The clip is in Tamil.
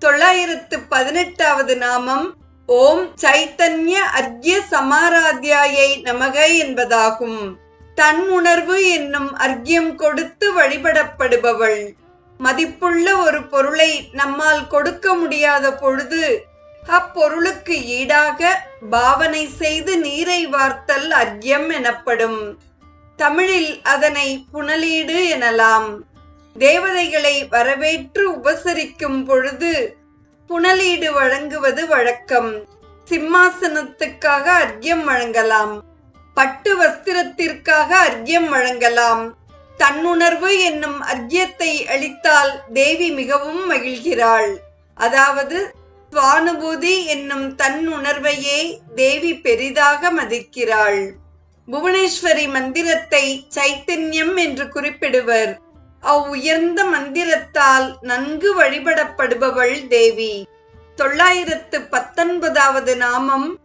தொள்ளாயிரத்து பதினெட்டாவது நாமம் ஓம் சைத்தன்ய அர்க்ய சமாராத்தியாயை நமக என்பதாகும். தன் உணர்வு என்னும் அர்க்யம் கொடுத்து வழிபடப்படுபவள். மதிப்புள்ள ஒரு பொருளை நம்மால் கொடுக்க முடியாத பொழுது அப்பொருளுக்கு ஈடாக பாவனை செய்து நீரை வார்த்தல் அர்க்யம் எனப்படும். தமிழில் அதனை புனலீடு எனலாம். தேவதைகளை வரவேற்று உபசரிக்கும் பொழுது புனலீடு வழங்குவது வழக்கம். சிம்மாசனத்துக்காக அர்க்கியம் வழங்கலாம். பட்டு வஸ்திரத்திற்காக அர்க்கியம் வழங்கலாம். தன்னுணர்வு என்னும் அர்க்கியத்தை அளித்தால் தேவி மிகவும் மகிழ்கிறாள். அதாவது சுவானுபூதி என்னும் தன் உணர்வையே தேவி பெரிதாக மதிக்கிறாள். புவனேஸ்வரி மந்திரத்தை சைத்தன்யம் என்று குறிப்பிடுவர். அவ் உயர்ந்த மந்திரத்தால் நன்கு வழிபடப்படுபவள் தேவி. தொள்ளாயிரத்து பத்தொன்பதாவது நாமம்